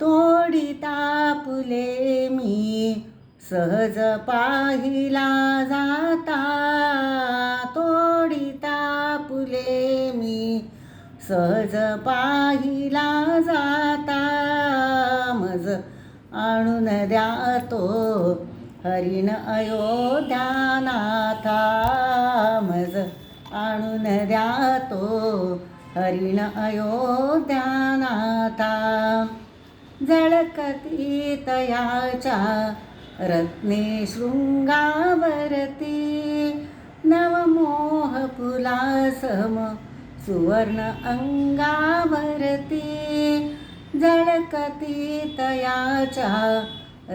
थोडी तापले मी. सहज पाहिला जाता. थोडी तापले मी. सहज पाहिला जाता. मज आणून द्या तो हरिण अयोध्यानाथा. मज आणून द्या तो हरिण अयोध्यानाथा. जळकती तयाच्या रत्ने शृंगावरती नवमोह फुलासम सुवर्ण अंगावरती जळकती तयाच्या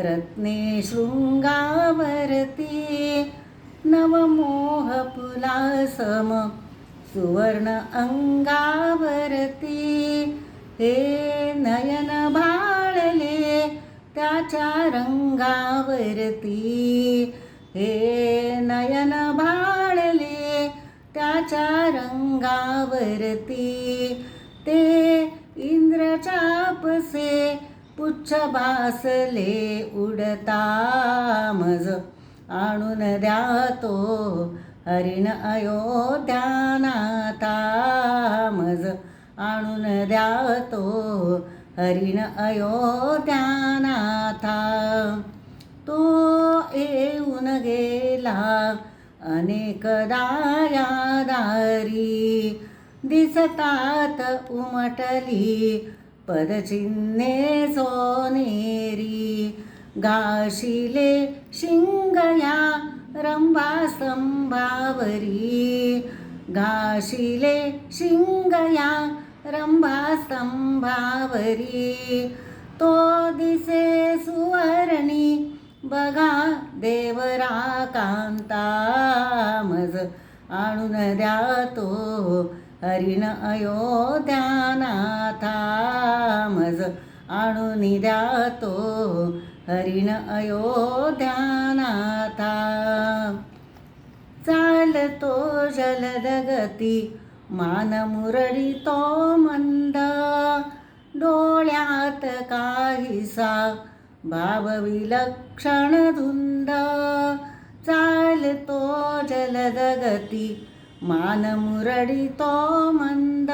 रत्ने शृंगावरती नवमोह फुलासम सुवर्ण अंगावरती हे नयन भा त्याच्या रंगावरती. हे नयन भाळले त्याच्या रंगावरती. ते इंद्रचापसे पुच्छ भासले उडता मज. आणून द्या तो हरिण अयोध्यानाता मज. आणून द्या तो हरिण अयोध्यानाथा तो येऊन गेला. अनेकदा या दारी दिसतात उमटली. पदचिन्हे सोनेरी गाशिले शिंगया रंभास्तंभावरी गाशिले घाशिले शिंगया रंभा स्तंभावरी तो दिसे सुवर्णी बघा देवरा कांता मज आणून द्या तो हरिण अयोध्यानाथा मज आणून द्या तो हरिण अयोध्यानाथा. चालतो जलदगती गती मान तो मंद डोळ्यात काहीसा भाव विलक्षण धुंद चालतो जलदगती गती मान तो मंद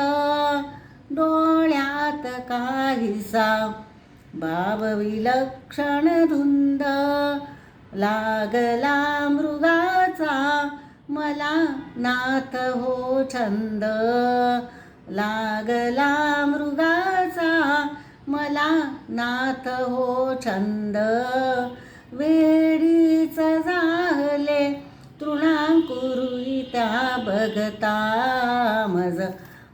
डोळ्यात काहीसा भाव विलक्षण धुंद लागला मृगाचा मला नाथ हो छंद. लागला मृगाचा मला नाथ हो छंद. वेडीच जाहले तृणांकुरुई त्या बघता मज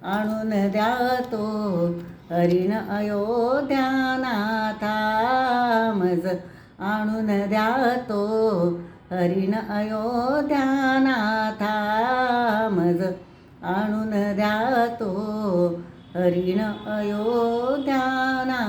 आणून द्या तो हरिण अयोध्यानाथा मज आणून द्या तो हरिण अयोध्यानाथा मज आणून द्या तो. हरिण अयोध्याना